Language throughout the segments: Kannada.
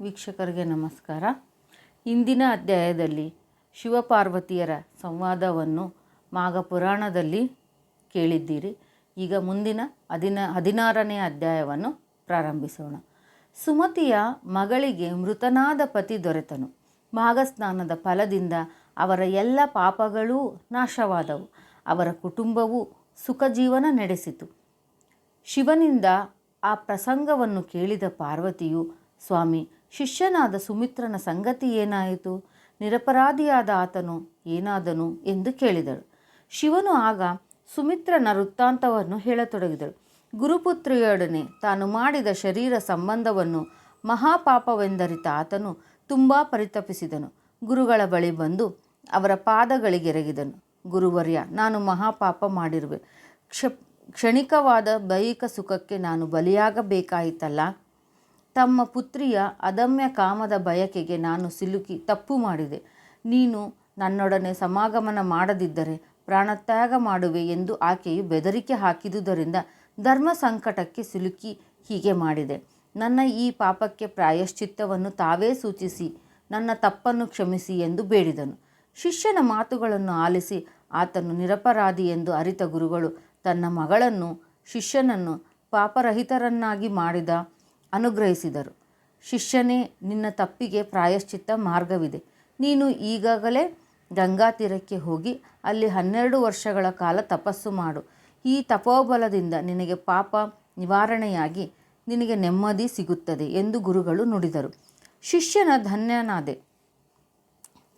ವೀಕ್ಷಕರಿಗೆ ನಮಸ್ಕಾರ. ಇಂದಿನ ಅಧ್ಯಾಯದಲ್ಲಿ ಶಿವಪಾರ್ವತಿಯರ ಸಂವಾದವನ್ನು ಮಾಘ ಪುರಾಣದಲ್ಲಿ ಕೇಳಿದ್ದೀರಿ. ಈಗ ಮುಂದಿನ ಹದಿನ, ಹದಿನಾರನೇ ಅಧ್ಯಾಯವನ್ನು ಪ್ರಾರಂಭಿಸೋಣ. ಸುಮತಿಯ ಮಗಳಿಗೆ ಮೃತನಾದ ಪತಿ ದೊರೆತನು. ಮಾಘಸ್ನಾನದ ಫಲದಿಂದ ಅವರ ಎಲ್ಲ ಪಾಪಗಳೂ ನಾಶವಾದವು. ಅವರ ಕುಟುಂಬವು ಸುಖ ಜೀವನ ನಡೆಸಿತು. ಶಿವನಿಂದ ಆ ಪ್ರಸಂಗವನ್ನು ಕೇಳಿದ ಪಾರ್ವತಿಯು, ಸ್ವಾಮಿ ಶಿಷ್ಯನಾದ ಸುಮಿತ್ರನ ಸಂಗತಿ ಏನಾಯಿತು? ನಿರಪರಾಧಿಯಾದ ಆತನು ಏನಾದನು ಎಂದು ಕೇಳಿದಳು. ಶಿವನು ಆಗ ಸುಮಿತ್ರನ ವೃತ್ತಾಂತವನ್ನು ಹೇಳತೊಡಗಿದಳು. ಗುರುಪುತ್ರಿಯೊಡನೆ ತಾನು ಮಾಡಿದ ಶರೀರ ಸಂಬಂಧವನ್ನು ಮಹಾಪಾಪವೆಂದರಿತ ಆತನು ತುಂಬ ಪರಿತಪಿಸಿದನು. ಗುರುಗಳ ಬಳಿ ಬಂದು ಅವರ ಪಾದಗಳಿಗೆರಗಿದನು. ಗುರುವರ್ಯ, ನಾನು ಮಹಾಪಾಪ ಮಾಡಿರುವೆ. ಕ್ಷ ಕ್ಷಣಿಕವಾದ ದೈಹಿಕ ಸುಖಕ್ಕೆ ನಾನು ಬಲಿಯಾಗಬೇಕಾಯಿತಲ್ಲ? ತಮ್ಮ ಪುತ್ರಿಯ ಅದಮ್ಯ ಕಾಮದ ಬಯಕೆಗೆ ನಾನು ಸಿಲುಕಿ ತಪ್ಪು ಮಾಡಿದೆ. ನೀನು ನನ್ನೊಡನೆ ಸಮಾಗಮನ ಮಾಡದಿದ್ದರೆ ಪ್ರಾಣತ್ಯಾಗ ಮಾಡುವೆ ಎಂದು ಆಕೆಯು ಬೆದರಿಕೆ ಹಾಕಿದುದರಿಂದ ಧರ್ಮ ಸಂಕಟಕ್ಕೆ ಸಿಲುಕಿ ಹೀಗೆ ಮಾಡಿದೆ. ನನ್ನ ಈ ಪಾಪಕ್ಕೆ ಪ್ರಾಯಶ್ಚಿತ್ತವನ್ನು ತಾವೇ ಸೂಚಿಸಿ, ನನ್ನ ತಪ್ಪನ್ನು ಕ್ಷಮಿಸಿ ಎಂದು ಬೇಡಿದನು. ಶಿಷ್ಯನ ಮಾತುಗಳನ್ನು ಆಲಿಸಿ ಆತನು ನಿರಪರಾಧಿ ಎಂದು ಅರಿತ ಗುರುಗಳು ತನ್ನ ಮಗಳನ್ನು, ಶಿಷ್ಯನನ್ನು ಪಾಪರಹಿತರನ್ನಾಗಿ ಮಾಡಿದ ಅನುಗ್ರಹಿಸಿದರು. ಶಿಷ್ಯನೇ, ನಿನ್ನ ತಪ್ಪಿಗೆ ಪ್ರಾಯಶ್ಚಿತ್ತ ಮಾರ್ಗವಿದೆ. ನೀನು ಈಗಾಗಲೇ ಗಂಗಾ ತೀರಕ್ಕೆ ಹೋಗಿ ಅಲ್ಲಿ ಹನ್ನೆರಡು ವರ್ಷಗಳ ಕಾಲ ತಪಸ್ಸು ಮಾಡು. ಈ ತಪೋಬಲದಿಂದ ನಿನಗೆ ಪಾಪ ನಿವಾರಣೆಯಾಗಿ ನಿನಗೆ ನೆಮ್ಮದಿ ಸಿಗುತ್ತದೆ ಎಂದು ಗುರುಗಳು ನುಡಿದರು. ಶಿಷ್ಯನ ಧನ್ಯನಾದೆ.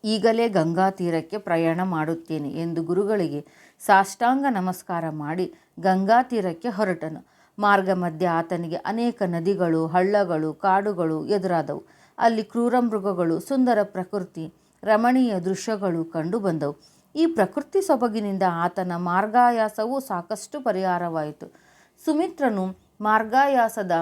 ಈಗಲೇ ಗಂಗಾ ತೀರಕ್ಕೆ ಪ್ರಯಾಣ ಮಾಡುತ್ತೇನೆ ಎಂದು ಗುರುಗಳಿಗೆ ಸಾಷ್ಟಾಂಗ ನಮಸ್ಕಾರ ಮಾಡಿ ಗಂಗಾ ತೀರಕ್ಕೆ ಹೊರಟನು. ಮಾರ್ಗ ಮಧ್ಯೆ ಆತನಿಗೆ ಅನೇಕ ನದಿಗಳು, ಹಳ್ಳಗಳು, ಕಾಡುಗಳು ಎದುರಾದವು. ಅಲ್ಲಿ ಕ್ರೂರ ಮೃಗಗಳು, ಸುಂದರ ಪ್ರಕೃತಿ, ರಮಣೀಯ ದೃಶ್ಯಗಳು ಕಂಡುಬಂದವು ಈ ಪ್ರಕೃತಿ ಸೊಬಗಿನಿಂದ ಆತನ ಮಾರ್ಗಾಯಾಸವು ಸಾಕಷ್ಟು ಪರಿಹಾರವಾಯಿತು. ಸುಮಿತ್ರನು ಮಾರ್ಗಾಯಾಸದ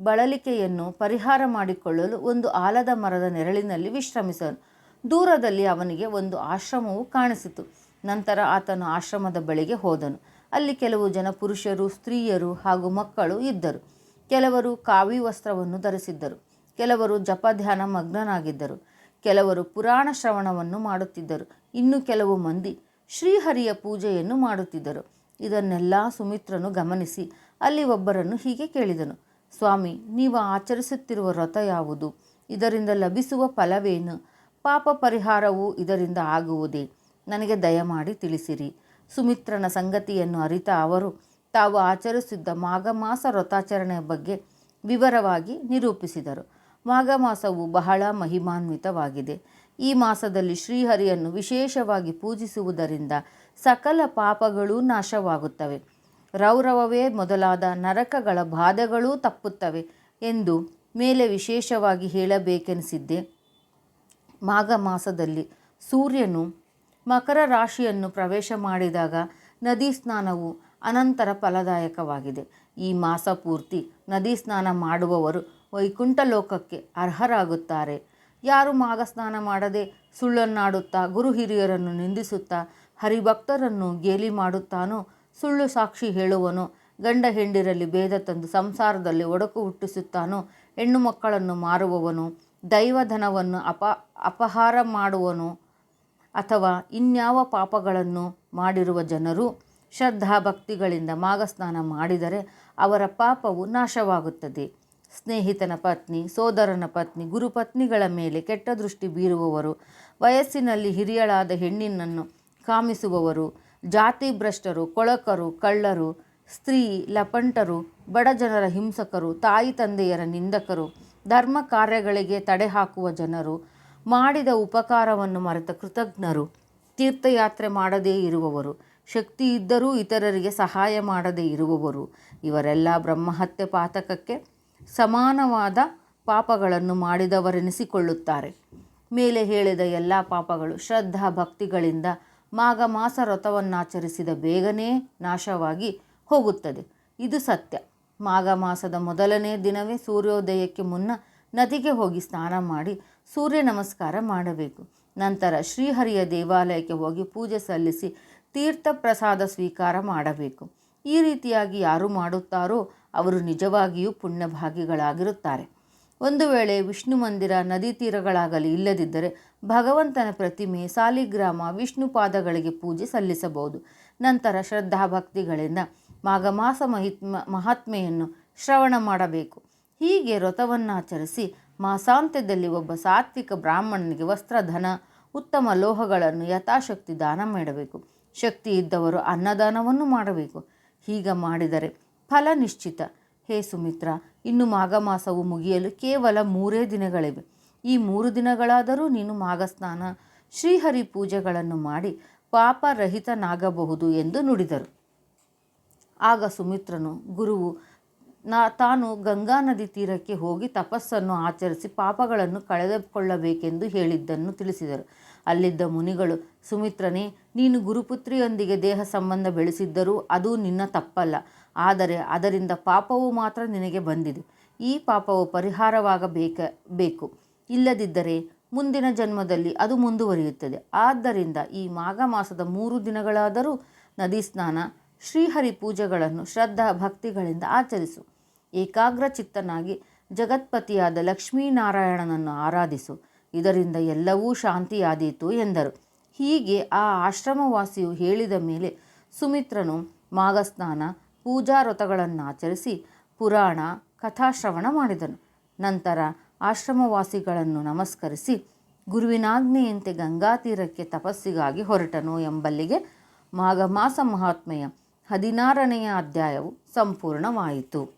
ಬಳಲಿಕೆಯನ್ನು ಪರಿಹಾರ ಮಾಡಿಕೊಳ್ಳಲು ಒಂದು ಆಲದ ಮರದ ನೆರಳಿನಲ್ಲಿ ವಿಶ್ರಮಿಸನು. ದೂರದಲ್ಲಿ ಅವನಿಗೆ ಒಂದು ಆಶ್ರಮವು ಕಾಣಿಸಿತು. ನಂತರ ಆತನು ಆಶ್ರಮದ ಬಳಿಗೆ ಹೋದನು. ಅಲ್ಲಿ ಕೆಲವು ಜನ ಪುರುಷರು, ಸ್ತ್ರೀಯರು ಹಾಗೂ ಮಕ್ಕಳು ಇದ್ದರು. ಕೆಲವರು ಕಾವಿ ವಸ್ತ್ರವನ್ನು ಧರಿಸಿದ್ದರು. ಕೆಲವರು ಜಪ ಧ್ಯಾನ ಮಗ್ನನಾಗಿದ್ದರು. ಕೆಲವರು ಪುರಾಣ ಶ್ರವಣವನ್ನು ಮಾಡುತ್ತಿದ್ದರು. ಇನ್ನು ಕೆಲವು ಮಂದಿ ಶ್ರೀಹರಿಯ ಪೂಜೆಯನ್ನು ಮಾಡುತ್ತಿದ್ದರು. ಇದನ್ನೆಲ್ಲ ಸುಮಿತ್ರನು ಗಮನಿಸಿ ಅಲ್ಲಿ ಒಬ್ಬರನ್ನು ಹೀಗೆ ಕೇಳಿದನು. ಸ್ವಾಮಿ, ನೀವು ಆಚರಿಸುತ್ತಿರುವ ವ್ರತ ಯಾವುದು? ಇದರಿಂದ ಲಭಿಸುವ ಫಲವೇನು? ಪಾಪ ಪರಿಹಾರವು ಇದರಿಂದ ಆಗುವುದೇ? ನನಗೆ ದಯಮಾಡಿ ತಿಳಿಸಿರಿ. ಸುಮಿತ್ರನ ಸಂಗತಿಯನ್ನು ಅರಿತ ಅವರು ತಾವು ಆಚರಿಸಿದ್ದ ಮಾಘಮಾಸ ವ್ರತಾಚರಣೆಯ ಬಗ್ಗೆ ವಿವರವಾಗಿ ನಿರೂಪಿಸಿದರು. ಮಾಘಮಾಸವು ಬಹಳ ಮಹಿಮಾನ್ವಿತವಾಗಿದೆ. ಈ ಮಾಸದಲ್ಲಿ ಶ್ರೀಹರಿಯನ್ನು ವಿಶೇಷವಾಗಿ ಪೂಜಿಸುವುದರಿಂದ ಸಕಲ ಪಾಪಗಳೂ ನಾಶವಾಗುತ್ತವೆ. ರೌರವವೇ ಮೊದಲಾದ ನರಕಗಳ ಬಾಧೆಗಳೂ ತಪ್ಪುತ್ತವೆ ಎಂದು ಮೇಲೆ ವಿಶೇಷವಾಗಿ ಹೇಳಬೇಕೆನಿಸಿದ್ದೆ. ಮಾಘ ಮಾಸದಲ್ಲಿ ಸೂರ್ಯನು ಮಕರ ರಾಶಿಯನ್ನು ಪ್ರವೇಶ ಮಾಡಿದಾಗ ನದಿ ಸ್ನಾನವು ಅನಂತರ ಫಲದಾಯಕವಾಗಿದೆ. ಈ ಮಾಸ ಪೂರ್ತಿ ನದಿ ಸ್ನಾನ ಮಾಡುವವರು ವೈಕುಂಠ ಲೋಕಕ್ಕೆ ಅರ್ಹರಾಗುತ್ತಾರೆ. ಯಾರು ಮಾಘ ಸ್ನಾನ ಮಾಡದೆ ಸುಳ್ಳನ್ನಾಡುತ್ತಾ ಗುರು ಹಿರಿಯರನ್ನು ನಿಂದಿಸುತ್ತಾ ಹರಿಭಕ್ತರನ್ನು ಗೇಲಿ ಮಾಡುತ್ತಾನೋ, ಸುಳ್ಳು ಸಾಕ್ಷಿ ಹೇಳುವನು, ಗಂಡ ಹೆಂಡಿರಲ್ಲಿ ಭೇದ ತಂದು ಸಂಸಾರದಲ್ಲಿ ಒಡಕು ಹುಟ್ಟಿಸುತ್ತಾನೋ, ಹೆಣ್ಣು ಮಕ್ಕಳನ್ನು ಮಾರುವವನು, ದೈವಧನವನ್ನು ಅಪ, ಅಪಹಾರ ಮಾಡುವನು ಅಥವಾ ಇನ್ಯಾವ ಪಾಪಗಳನ್ನು ಮಾಡಿರುವ ಜನರು ಶ್ರದ್ಧಾಭಕ್ತಿಗಳಿಂದ ಮಾಘಸ್ನಾನ ಮಾಡಿದರೆ ಅವರ ಪಾಪವು ನಾಶವಾಗುತ್ತದೆ. ಸ್ನೇಹಿತನ ಪತ್ನಿ, ಸೋದರನ ಪತ್ನಿ, ಗುರುಪತ್ನಿಗಳ ಮೇಲೆ ಕೆಟ್ಟ ದೃಷ್ಟಿ ಬೀರುವವರು, ವಯಸ್ಸಿನಲ್ಲಿ ಹಿರಿಯಳಾದ ಹೆಣ್ಣಿನನ್ನು ಕಾಮಿಸುವವರು ಜಾತಿ ಭ್ರಷ್ಟರು ಕೊಳಕರು, ಕಳ್ಳರು, ಸ್ತ್ರೀ, ಲಪಂಟರು, ಬಡ ಜನರ ಹಿಂಸಕರು, ತಾಯಿ, ತಂದೆಯರ ನಿಂದಕರು, ಧರ್ಮ ಕಾರ್ಯಗಳಿಗೆ ತಡೆ ಹಾಕುವ ಜನರು ಮಾಡಿದ ಉಪಕಾರವನ್ನು ಮರೆತ ಕೃತಜ್ಞರು. ತೀರ್ಥಯಾತ್ರೆ ಮಾಡದೇ ಇರುವವರು, ಶಕ್ತಿ ಇದ್ದರೂ ಇತರರಿಗೆ ಸಹಾಯ ಮಾಡದೇ ಇರುವವರು. ಇವರೆಲ್ಲ ಬ್ರಹ್ಮಹತ್ಯೆ ಪಾತಕಕ್ಕೆ ಸಮಾನವಾದ ಪಾಪಗಳನ್ನು ಮಾಡಿದವರೆನಿಸಿಕೊಳ್ಳುತ್ತಾರೆ. ಮೇಲೆ ಹೇಳಿದ ಎಲ್ಲ ಪಾಪಗಳು ಶ್ರದ್ಧಾ ಭಕ್ತಿಗಳಿಂದ ಮಾಘ ಮಾಸ ವ್ರತವನ್ನಾಚರಿಸಿದ ಬೇಗನೆ ನಾಶವಾಗಿ ಹೋಗುತ್ತದೆ. ಇದು ಸತ್ಯ. ಮಾಘ ಮಾಸದ ಮೊದಲನೇ ದಿನವೇ ಸೂರ್ಯೋದಯಕ್ಕೆ ಮುನ್ನ ನದಿಗೆ ಹೋಗಿ ಸ್ನಾನ ಮಾಡಿ ಸೂರ್ಯ ನಮಸ್ಕಾರ ಮಾಡಬೇಕು. ನಂತರ ಶ್ರೀಹರಿಯ ದೇವಾಲಯಕ್ಕೆ ಹೋಗಿ ಪೂಜೆ ಸಲ್ಲಿಸಿ ತೀರ್ಥ ಪ್ರಸಾದ ಸ್ವೀಕಾರ ಮಾಡಬೇಕು. ಈ ರೀತಿಯಾಗಿ ಯಾರು ಮಾಡುತ್ತಾರೋ ಅವರು ನಿಜವಾಗಿಯೂ ಪುಣ್ಯಭಾಗಿಗಳಾಗಿರುತ್ತಾರೆ. ಒಂದು ವೇಳೆ ವಿಷ್ಣು ಮಂದಿರ ನದಿ ತೀರಗಳಾಗಲಿ ಇಲ್ಲದಿದ್ದರೆ ಭಗವಂತನ ಪ್ರತಿಮೆ ಸಾಲಿಗ್ರಾಮ ವಿಷ್ಣು ಪಾದಗಳಿಗೆ ಪೂಜೆ ಸಲ್ಲಿಸಬಹುದು. ನಂತರ ಶ್ರದ್ಧಾಭಕ್ತಿಗಳಿಂದ ಮಾಘಮಾಸ ಮಹಿತ್ಮ ಮಹಾತ್ಮೆಯನ್ನು ಶ್ರವಣ ಮಾಡಬೇಕು. ಹೀಗೆ ವ್ರತವನ್ನಾಚರಿಸಿ ಮಾಸಾಂತ್ಯದಲ್ಲಿ ಒಬ್ಬ ಸಾತ್ವಿಕ ಬ್ರಾಹ್ಮಣನಿಗೆ ವಸ್ತ್ರಧನ, ಉತ್ತಮ ಲೋಹಗಳನ್ನು, ಯಥಾಶಕ್ತಿ ದಾನ ಮಾಡಬೇಕು. ಶಕ್ತಿ ಇದ್ದವರು ಅನ್ನದಾನವನ್ನು ಮಾಡಬೇಕು. ಹೀಗ ಮಾಡಿದರೆ ಫಲ ನಿಶ್ಚಿತ. ಹೇ ಸುಮಿತ್ರ, ಇನ್ನು ಮಾಘ ಮಾಸವು ಮುಗಿಯಲು ಕೇವಲ ಮೂರೇ ದಿನಗಳಿವೆ. ಈ ಮೂರು ದಿನಗಳಾದರೂ ನೀನು ಮಾಘಸ್ನಾನ, ಶ್ರೀಹರಿ ಪೂಜೆಗಳನ್ನು ಮಾಡಿ ಪಾಪರಹಿತನಾಗಬಹುದು ಎಂದು ನುಡಿದರು. ಆಗ ಸುಮಿತ್ರನು, ಗುರುವು ನಾ ತಾನು ಗಂಗಾ ನದಿ ತೀರಕ್ಕೆ ಹೋಗಿ ತಪಸ್ಸನ್ನು ಆಚರಿಸಿ ಪಾಪಗಳನ್ನು ಕಳೆದುಕೊಳ್ಳಬೇಕೆಂದು ಹೇಳಿದ್ದನ್ನು ತಿಳಿಸಿದರು. ಅಲ್ಲಿದ್ದ ಮುನಿಗಳು, ಸುಮಿತ್ರನೇ, ನೀನು ಗುರುಪುತ್ರಿಯೊಂದಿಗೆ ದೇಹ ಸಂಬಂಧ ಬೆಳೆಸಿದ್ದರೂ ಅದು ನಿನ್ನ ತಪ್ಪಲ್ಲ. ಆದರೆ ಅದರಿಂದ ಪಾಪವು ಮಾತ್ರ ನಿನಗೆ ಬಂದಿದೆ. ಈ ಪಾಪವು ಪರಿಹಾರವಾಗಬೇಕ, ಬೇಕು. ಇಲ್ಲದಿದ್ದರೆ ಮುಂದಿನ ಜನ್ಮದಲ್ಲಿ ಅದು ಮುಂದುವರಿಯುತ್ತದೆ. ಆದ್ದರಿಂದ ಈ ಮಾಘ ಮಾಸದ ಮೂರು ದಿನಗಳಾದರೂ ನದಿ ಸ್ನಾನ ಶ್ರೀಹರಿ ಪೂಜೆಗಳನ್ನು ಶ್ರದ್ಧಾ ಭಕ್ತಿಗಳಿಂದ ಆಚರಿಸು. ಏಕಾಗ್ರ ಚಿತ್ತನಾಗಿ ಜಗತ್ಪತಿಯಾದ ಲಕ್ಷ್ಮೀನಾರಾಯಣನನ್ನು ಆರಾಧಿಸು. ಇದರಿಂದ ಎಲ್ಲವೂ ಶಾಂತಿಯಾದೀತು ಎಂದರು. ಹೀಗೆ ಆ ಆಶ್ರಮವಾಸಿಯು ಹೇಳಿದ ಮೇಲೆ ಸುಮಿತ್ರನು ಮಾಘಸ್ನಾನ, ಪೂಜಾ ವ್ರತಗಳನ್ನು ಆಚರಿಸಿ ಪುರಾಣ, ಕಥಾಶ್ರವಣ ಮಾಡಿದನು. ನಂತರ ಆಶ್ರಮವಾಸಿಗಳನ್ನು ನಮಸ್ಕರಿಸಿ ಗುರುವಿನಾಜ್ಞೆಯಂತೆ ಗಂಗಾ ತೀರಕ್ಕೆ ತಪಸ್ಸಿಗಾಗಿ ಹೊರಟನು ಎಂಬಲ್ಲಿಗೆ ಮಾಘ ಮಾಸ ಮಹಾತ್ಮೆಯ ಹದಿನಾರನೆಯ ಅಧ್ಯಾಯವು ಸಂಪೂರ್ಣವಾಯಿತು.